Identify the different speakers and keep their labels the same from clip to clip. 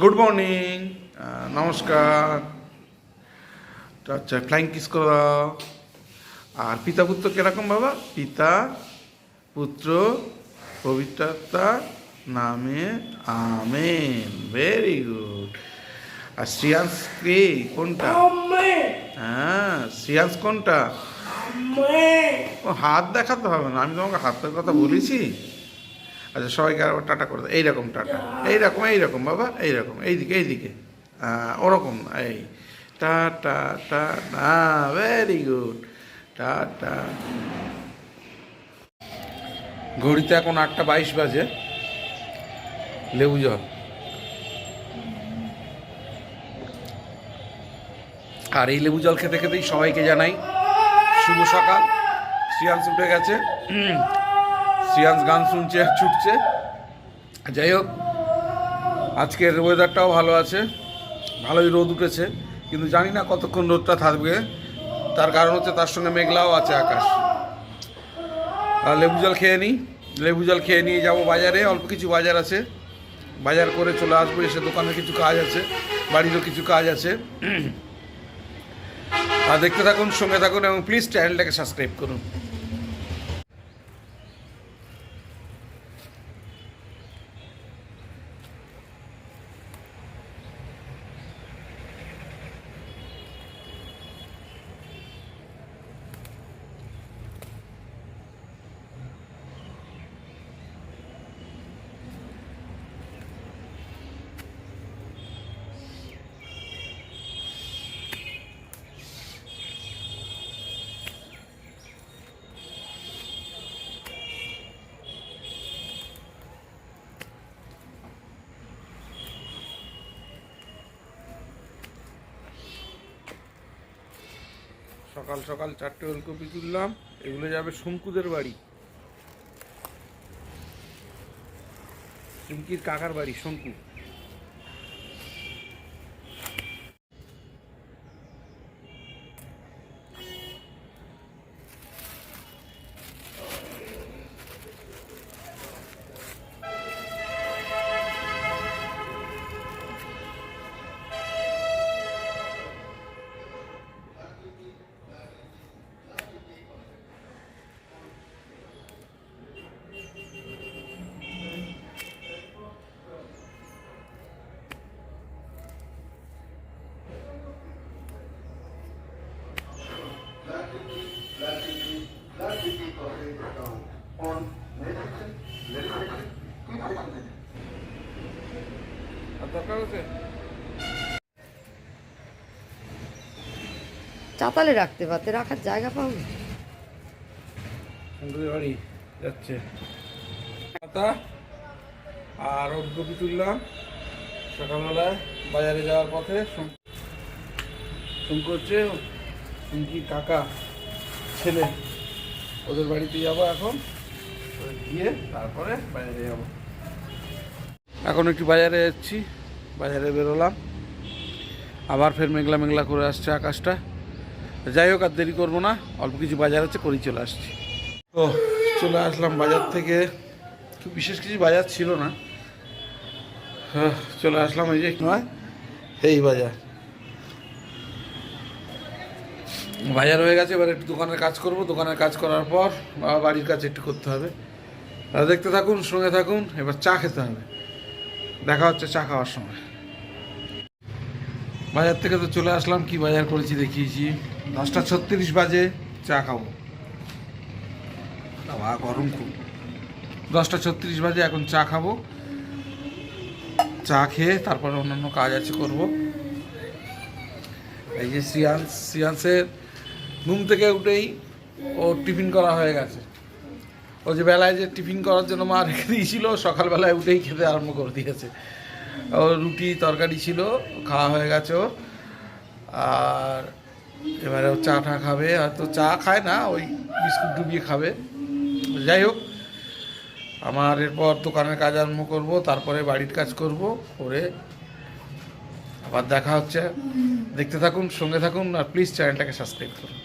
Speaker 1: Good morning নমস্কার। আচ্ছা flying kiss করো। দাও। আর পিতা পুত্র কীরকম বাবা? পিতা পুত্র পবিত্রতা নামে আমেন। ভেরি গুড আর শ্রিয়াংশ কে? কোনটা? হ্যাঁ শ্রিয়াংশ কোনটা? হাত দেখাতে হবে না আমি তোমাকে হাতের কথা বলেছি। আচ্ছা সবাইকে আবার টাটা করে দাও। এইরকম টাটা। এইরকম এইরকম বাবা এইরকম এইদিকে এইদিকে। ওরকম না, এই টাটা টাটা ভেরি গুড টাটা ঘড়িতে এখন আটটা বাইশ বাজে। লেবু জল। আর এই লেবু জল খেতে খেতেই সবাইকে জানাই শুভ সকাল। শ্রিয়াংশ উঠে গেছে। শ্রিয়াংশ গান শুনছে আর ছুটছে। যাই হোক, আজকের ওয়েদারটাও ভালো আছে। ভালোই রোদ উঠেছে, কিন্তু জানি না কতক্ষণ রোদটা থাকবে। তার কারণ হচ্ছে তার সঙ্গে মেঘলাও আছে আকাশ। আর লেবু জল খেয়ে নিই। লেবু জল খেয়ে নিয়ে যাব বাজারে, অল্প কিছু বাজার আছে। বাজার করে চলে আসব, এসে দোকানে কিছু কাজ আছে, বাড়িরও কিছু কাজ আছে। আর দেখতে থাকুন, সঙ্গে থাকুন এবং প্লিজ চ্যানেলটাকে সাবস্ক্রাইব করুন। সকাল সকাল চারটে ওলকপি তুললাম। এগুলো যাবে শঙ্কুদের বাড়ি। চুমকির কাকার বাড়ি শঙ্কু।
Speaker 2: চাতালে রাখতে পারতে রাখার জায়গা পাও।
Speaker 1: বাড়ি যাচ্ছে। আর ওলকপি তুললাম সকালবেলায় বাজারে যাওয়ার পথে শঙ্কু হচ্ছে শঙ্কির কাকা, ছেলে। ওদের বাড়িতে যাব এখন। গিয়ে তারপরে বাজারে যাব। এখন একটু বাজারে যাচ্ছি, বাজারে বেরোলাম। আবার ফের মেঘলা মেঘলা করে আসছে আকাশটা। যাই হোক আর দেরি করব না অল্প কিছু বাজার আছে করেই চলে আসছি। তো চলে আসলাম বাজার থেকে বিশেষ কিছু বাজার ছিল না। হ্যাঁ, চলে আসলাম এই যে নয় এই বাজার। বাজার হয়ে গেছে এবার একটু দোকানের কাজ করব। দোকানের কাজ করার পর আবার বাড়ির কাজ একটু করতে হবে। দেখতে থাকুন সঙ্গে থাকুন এবার চা খেতে হবে। দেখা হচ্ছে চা খাওয়ার সময়। বাজার থেকে তো চলে আসলাম কি বাজার করেছি দেখিয়েছি। দশটা ছত্রিশ বাজে চা খাব। গরম খুব। দশটা ছত্রিশ বাজে এখন চা খাব। চা খেয়ে তারপরে অন্যান্য কাজ আছে করব। এই যে শ্রিয়াংশ শ্রিয়াংশের ঘুম থেকে উঠেই ও টিফিন করা হয়ে গেছে। ও যে বেলায় যে টিফিন করার জন্য মা রেখে দিয়েছিল, সকালবেলায় উঠেই খেতে আরম্ভ করে দিয়েছে। ও রুটি, তরকারি ছিল, খাওয়া হয়ে গেছে আর এবারে ও চা টা খাবে, আর তো চা খায় না, ওই বিস্কুট ডুবিয়ে খাবে। যাই হোক, আমার এরপর দোকানের কাজ আরম্ভ করব, তারপরে বাড়ির কাজ করব, করে আবার দেখা হচ্ছে। দেখতে থাকুন, সঙ্গে থাকুন, আর প্লিজ চ্যানেলটাকে সাবস্ক্রাইব করুন।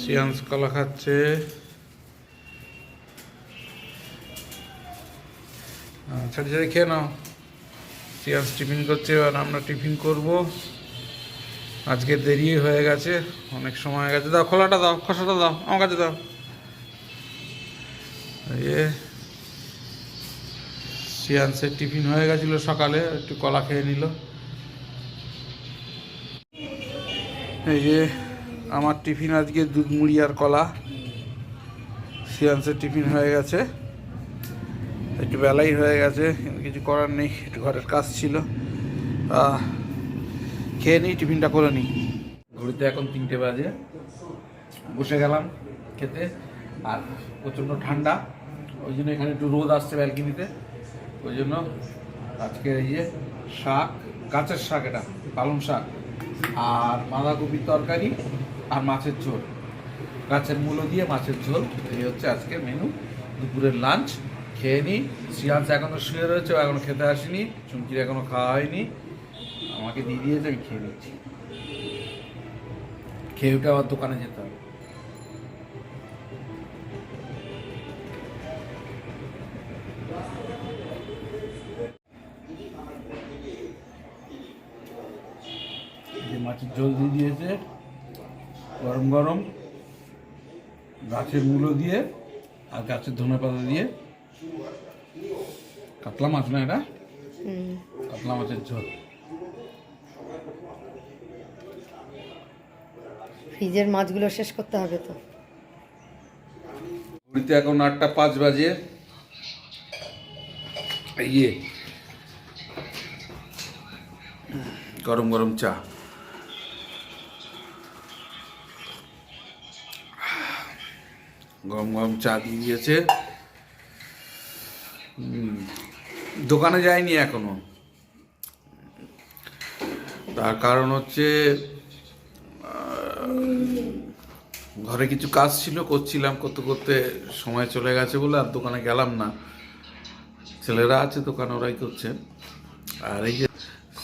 Speaker 1: শ্রিয়াংশ কলা খাচ্ছে। ছেড়ে ছেড়ে, খেয়ে নাও। সিয়ান্স টিফিন করছে এবার আমরা টিফিন করব। আজকে দেরি হয়ে গেছে, অনেক সময় হয়ে গেছে। দাও, খোলাটা দাও, খসাটা দাও, আমার কাছে দাও। এই যে সিয়ান্সের টিফিন হয়ে গেছিল সকালে, একটু কলা খেয়ে নিল। এই যে, আমার টিফিন আজকে দুধ মুড়ি আর কলা। সিয়ান্সের টিফিন হয়ে গেছে। একটু বেলাই হয়ে গেছে কিছু করার নেই, একটু ঘরের কাজ ছিল। খেয়ে নিই টিফিনটা করে নিই ঘড়িতে এখন তিনটে বাজে। বসে গেলাম খেতে, আর প্রচণ্ড ঠান্ডা। ওই জন্য এখানে একটু রোদ আসছে ব্যালকনিতে। ওই জন্য আজকে এই যে শাক, গাছের শাক এটা, পালং শাক, আর বাঁধাকপির তরকারি আর মাছের ঝোল। গাছের মূলো দিয়ে মাছের ঝোল, এই হচ্ছে আজকে মেনু দুপুরের লাঞ্চ খেয়ে নিই শ্রিয়াংশ এখনও শুয়ে রয়েছে, ও এখনও খেতে আসেনি, চুমকির এখনও খাওয়া হয়নি। আমাকে দিয়ে দিয়েছে, আমি খেয়ে নিচ্ছি। খেয়ে উঠে আবার দোকানে যেতে হবে। মাছের ঝোল দিয়ে দিয়েছে, গরম গরম। গাছের মূলো দিয়ে আর গাছের ধনে পাতা দিয়ে। কাতলা মাছ না এটা? কাতলা মাছের ঝোল।
Speaker 2: ফ্রিজের মাছগুলো শেষ করতে হবে তো।
Speaker 1: ঘড়িতে এখন আটটা পাঁচ বাজে। ইয়ে। গরম গরম চা। গরম গরম চা দিয়ে দিয়েছে। দোকানে যায়নি এখনও। তার কারণ হচ্ছে ঘরে কিছু কাজ ছিল, করছিলাম, করতে করতে সময় চলে গেছে বলে আর দোকানে গেলাম না। ছেলেরা আছে দোকানে, ওরাই করছে। আর এই যে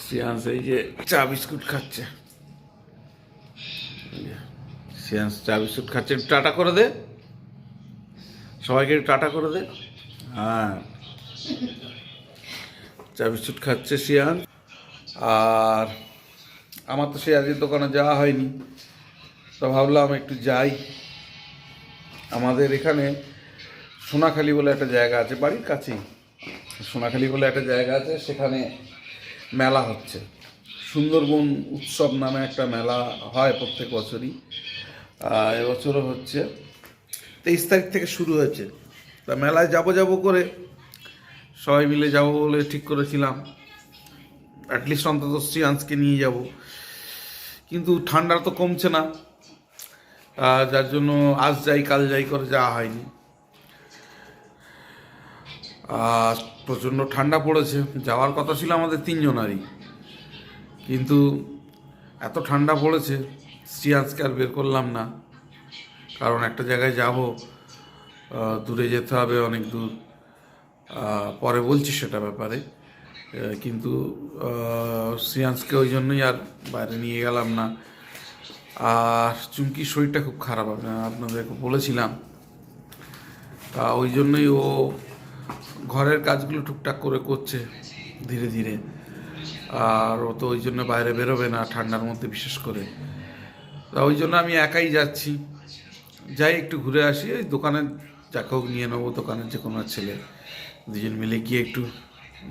Speaker 1: সিয়ান্স, এই যে চা বিস্কুট খাচ্ছে। সিয়ান্স চা বিস্কুট খাচ্ছে। টাটা করে দে। সবাইকে টাটা করে দে। হ্যাঁ। চা বিস্কুট খাচ্ছে শিয়ান আর আমার তো আজকের দোকানে যাওয়া হয়নি। তো ভাবলাম একটু যাই। আমাদের এখানে সোনাখালি বলে একটা জায়গা আছে, বাড়ির কাছেই। সোনাখালি বলে একটা জায়গা আছে, সেখানে মেলা হচ্ছে। সুন্দরবন উৎসব নামে একটা মেলা হয় প্রত্যেক বছরই। এবছরও হচ্ছে। তেইশ তারিখ থেকে শুরু হয়েছে। তা মেলায় যাব যাব করে সবাই মিলে যাব বলে ঠিক করেছিলাম। অ্যাটলিস্ট অন্তত শ্রীয়াংশকে নিয়ে যাব। কিন্তু ঠান্ডা তো কমছে না। যার জন্য আজ যাই, কাল যাই করে যাওয়া হয়নি। আর প্রচণ্ড ঠান্ডা পড়েছে। যাওয়ার কথা ছিল আমাদের তিনজনারই। কিন্তু এত ঠান্ডা পড়েছে, শ্রিয়াংশকে আর বের করলাম না। কারণ একটা জায়গায় যাব দূরে যেতে হবে অনেক দূর। পরে বলছি সেটা ব্যাপারে। কিন্তু শ্রিয়াংশকে ওই জন্যই আর বাইরে নিয়ে গেলাম না। আর চুমকির শরীরটা খুব খারাপ আপনাদেরকে বলেছিলাম। তা ওই জন্যই ও ঘরের কাজগুলো টুকটাক করে করছে ধীরে ধীরে। আর ও তো ওই জন্য বাইরে বেরোবে না ঠান্ডার মধ্যে বিশেষ করে। তা ওই জন্য আমি একাই যাচ্ছি। যাই একটু ঘুরে আসি ওই দোকানে যাকে হোক, নিয়ে নেব দোকানের যে কোনো ছেলে। দুজন মিলে গিয়ে একটু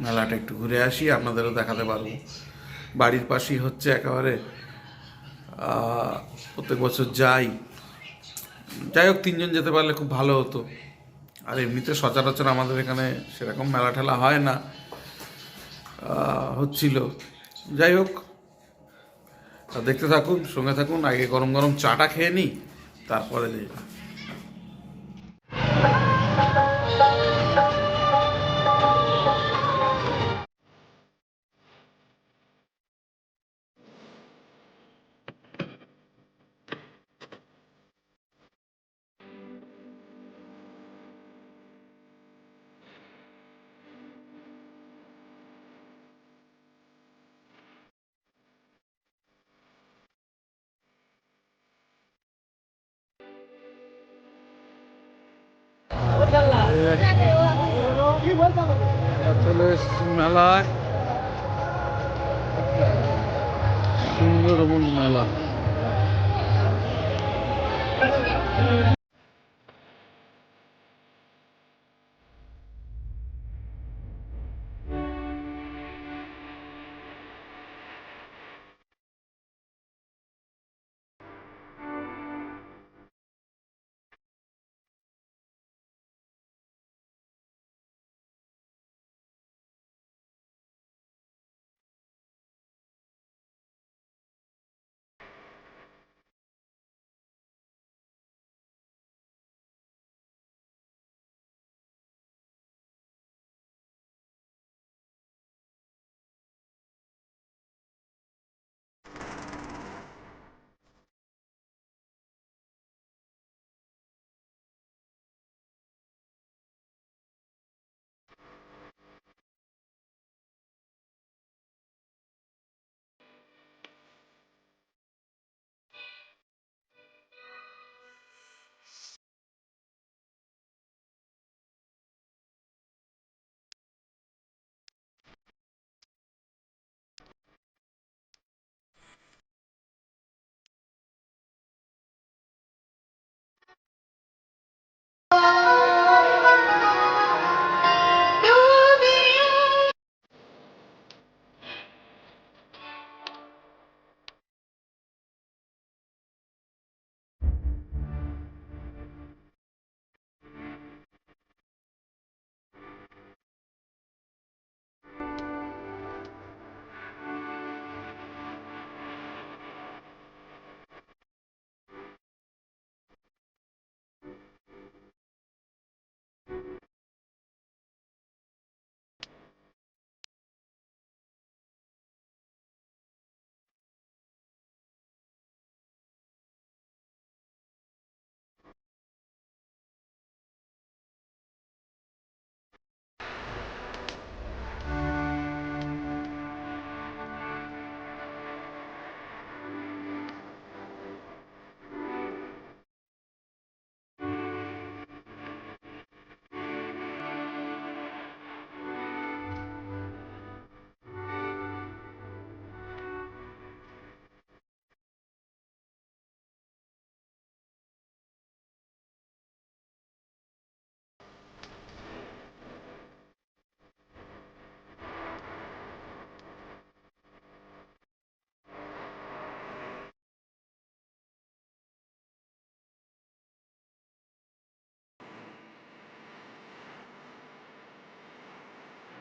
Speaker 1: মেলাটা একটু ঘুরে আসি, আপনাদেরও দেখাতে পারব। বাড়ির পাশেই হচ্ছে একেবারে প্রত্যেক বছর যাই। যাই হোক, তিনজন যেতে পারলে খুব ভালো হতো। আর এমনিতে সচরাচর আমাদের এখানে সেরকম মেলা ঠেলা হয় না হচ্ছিল। যাই হোক দেখতে থাকুন, সঙ্গে থাকুন, আগে গরম গরম চাটা খেয়ে নিই, তারপরে যাই। চলে মেলায়। সুন্দরবন মেলা।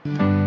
Speaker 1: thank you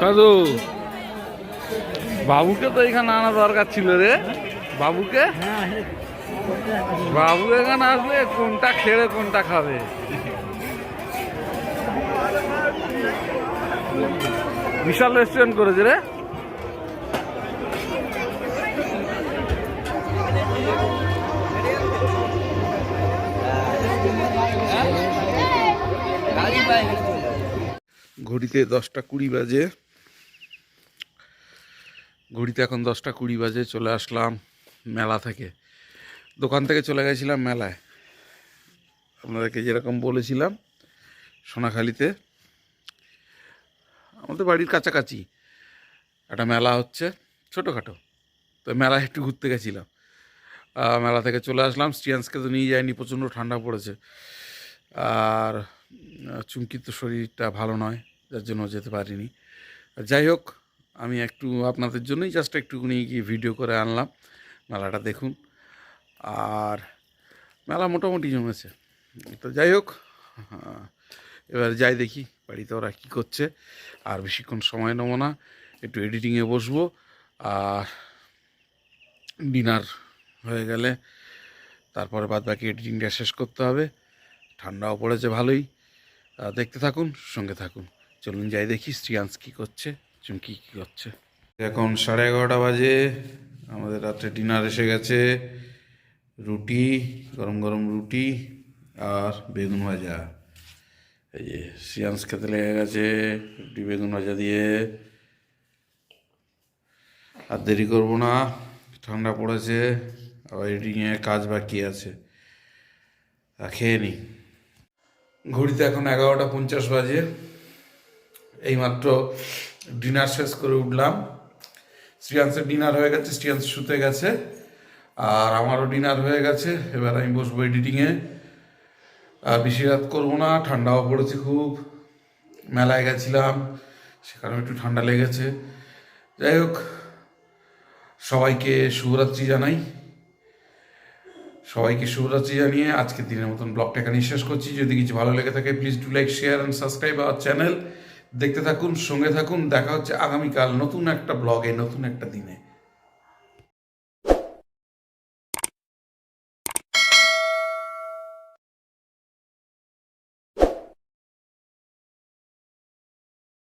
Speaker 1: দাদু বাবুকে তো এখানে আনা দরকার ছিল রে। বাবুকে? বাবু এখানে আসলে কোনটা খেলে কোনটা খাবে? বিশাল রেস্টুরেন্ট করেছে রে। ঘড়িতে দশটা কুড়ি বাজে। ঘড়িতে এখন দশটা কুড়ি বাজে, চলে আসলাম মেলা থেকে। দোকান থেকে চলে গেছিলাম মেলায়। আপনাদেরকে যেরকম বলেছিলাম, সোনাখালিতে। আমাদের বাড়ির কাছাকাছি একটা মেলা হচ্ছে, ছোটোখাটো। তো মেলায় একটু ঘুরতে গেছিলাম। মেলা থেকে চলে আসলাম, স্টিয়ান্সকে তো নিয়ে যায়নি, প্রচণ্ড ঠান্ডা পড়েছে। আর চুমকির তো শরীরটা ভালো নয়। যার জন্য যেতে পারিনি। যাই হোক, আমি একটু আপনাদের জন্যই জাস্ট একটুখানি গিয়ে ভিডিও করে আনলাম। মেলাটা দেখুন। আর মেলা মোটামুটি জমেছে। তো যাই হোক, এবার যাই দেখি বাড়িতে ওরা কী করছে। আর বেশিক্ষণ সময় নেব না, একটু এডিটিংয়ে বসবো। আর ডিনার হয়ে গেলে তারপরে বাদ বাকি এডিটিংটা শেষ করতে হবে। ঠান্ডাও পড়েছে ভালোই। দেখতে থাকুন, সঙ্গে থাকুন। চলুন যাই দেখি শ্রিয়াংশ কী করছে, চুমকি কী করছে। এখন সাড়ে এগারোটা বাজে, আমাদের রাত্রে ডিনার এসে গেছে, রুটি, গরম গরম রুটি আর বেগুন ভাজা। এই যে শ্রিয়াংশ খেতে লেগে গেছে, রুটি, বেগুন ভাজা দিয়ে। আর দেরি করব না, ঠান্ডা পড়েছে, আবার এডিটিংয়ে কাজ বাকি আছে। আর খেয়ে নিই ঘড়িতে এখন এগারোটা পঞ্চাশ বাজে। এইমাত্র ডিনার শেষ করে উঠলাম। শ্রিয়াংশের ডিনার হয়ে গেছে, শ্রিয়াংশ শুতে গেছে, আর আমারও ডিনার হয়ে গেছে। এবার আমি বসবো এডিটিংয়ে। আর বেশি রাত করব না, ঠান্ডাও পড়েছে খুব। মেলায় গেছিলাম, সেখানেও একটু ঠান্ডা লেগেছে। যাই হোক, সবাইকে শুভরাত্রি জানাই। সবাইকে শুভরাত্রি জানিয়ে আজকের দিনের মতন ব্লগটা এখানে শেষ করছি। যদি কিছু ভালো লেগে থাকে please do like share and subscribe our channel দেখতে থাকুন সঙ্গে থাকুন দেখা হচ্ছে আগামীকাল নতুন একটা ব্লগে নতুন একটা দিনে।